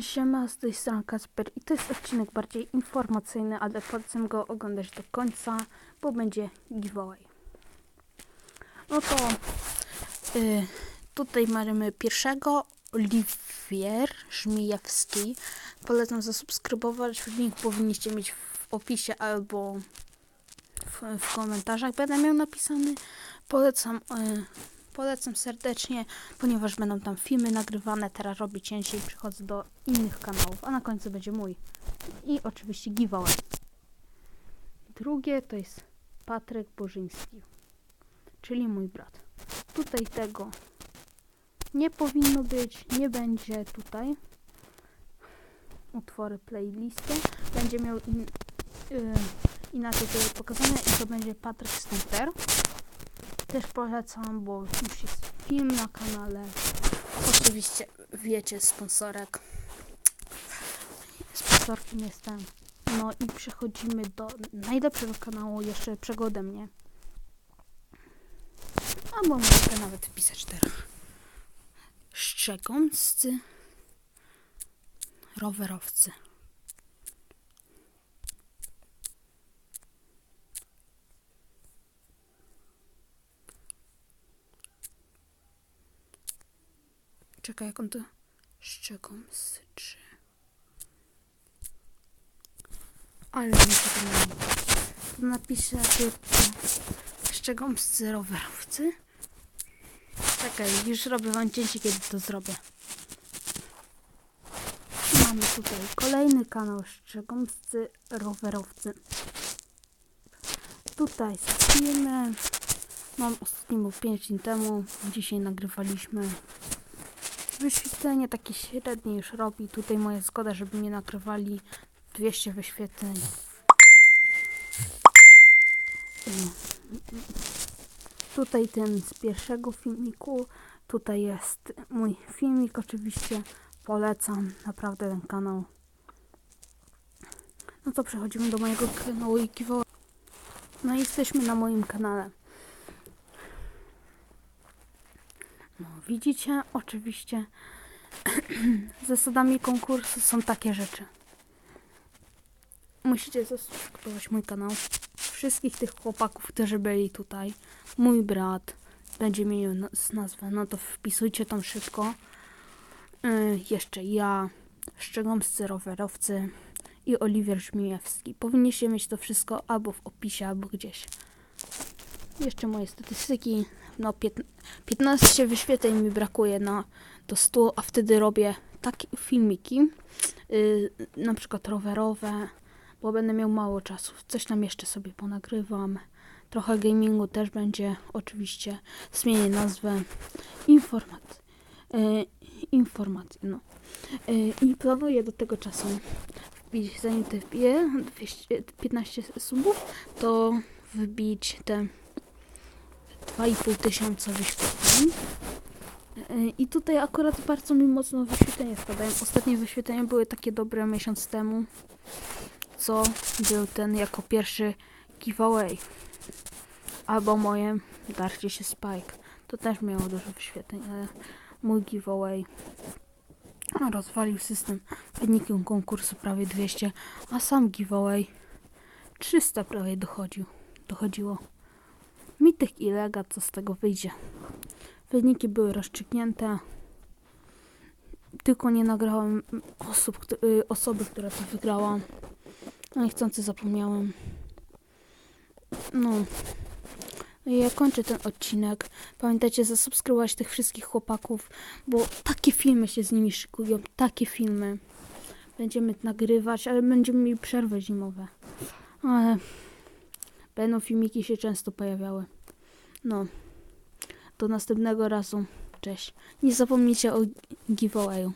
Siema, z tej strony Kasper i to jest odcinek bardziej informacyjny, ale polecam go oglądać do końca, bo będzie giveaway. No to y, tutaj mamy pierwszego, Oliwier Żmijewski. Polecam zasubskrybować, link powinniście mieć w opisie albo w, w komentarzach będę miał napisany. Polecam, y, polecam serdecznie, ponieważ będą tam filmy nagrywane. Teraz robię cięcie i przychodzę do innych kanałów, a na końcu będzie mój. I oczywiście giveaway. Drugie to jest Patryk Bożyński, czyli mój brat. Tutaj tego nie powinno być, nie będzie tutaj. Utwory playlisty. Będzie miał in, y, inaczej tutaj pokazane i to będzie Patryk Stumper. Też polecam, bo już jest film na kanale. Oczywiście wiecie, sponsorek. Sponsorkiem jestem. No i przechodzimy do najlepszego kanału, jeszcze lepszego ode mnie. Albo mogę nawet wpisać teraz. Szczegąscy rowerowcy. Czekaj, jak on to... Szczegąscy. Ale mi się to napiszę tylko Szczegąscy rowerowcy. Czekaj, już robię wam cięcie, kiedy to zrobię. Mamy tutaj kolejny kanał Szczegąscy rowerowcy. Tutaj z filmy. Mam ostatni był 5 dni temu. Dzisiaj nagrywaliśmy. Wyświetlenie takie średnie już robi. Tutaj moja zgoda, żeby mnie nagrywali 200 wyświetleń. Tutaj ten z pierwszego filmiku. Tutaj jest mój filmik oczywiście. Polecam naprawdę ten kanał. No to przechodzimy do mojego kanału i. No i jesteśmy na moim kanale. No widzicie, oczywiście zasadami konkursu są takie rzeczy. Musicie zasubskrybować mój kanał. Wszystkich tych chłopaków, którzy byli tutaj. Mój brat będzie miał nazwę, no to wpisujcie tam szybko. Yy, jeszcze ja, Szczegomscy rowerowcy i Oliwier Żmijewski. Powinniście mieć to wszystko albo w opisie, albo gdzieś. Jeszcze moje statystyki. No, piętn- 15 wyświetleń mi brakuje na do 100, a wtedy robię takie filmiki, yy, na przykład rowerowe, bo będę miał mało czasu. Coś tam jeszcze sobie ponagrywam. Trochę gamingu też będzie, oczywiście. Zmienię nazwę. Informat. Yy, informacje, no. Yy, I planuję do tego czasu wbić, zanim te wbiję 200, 15 subów, to wbić te 2,5 tysiąca wyświetleń. Yy, I tutaj akurat bardzo mi mocno wyświetlenia spadają. Ostatnie wyświetlenia były takie dobre miesiąc temu, co był ten jako pierwszy giveaway. Albo moje darcie się Spike. To też miało dużo wyświetleń, ale mój giveaway rozwalił system. Wynikiem konkursu prawie 200, a sam giveaway 300 prawie dochodził. Dochodziło. Mitek i legat, co z tego wyjdzie. Wyniki były rozstrzygnięte. Tylko nie nagrałem osób, y, osoby, która to wygrała. No niechcący zapomniałem. No. No i ja kończę ten odcinek. Pamiętajcie zasubskrybować tych wszystkich chłopaków, bo takie filmy się z nimi szykują. Takie filmy. Będziemy nagrywać, ale będziemy mieli przerwy zimowe. Ale będą filmiki się często pojawiały. No. Do następnego razu. Cześć. Nie zapomnijcie o giveawayu.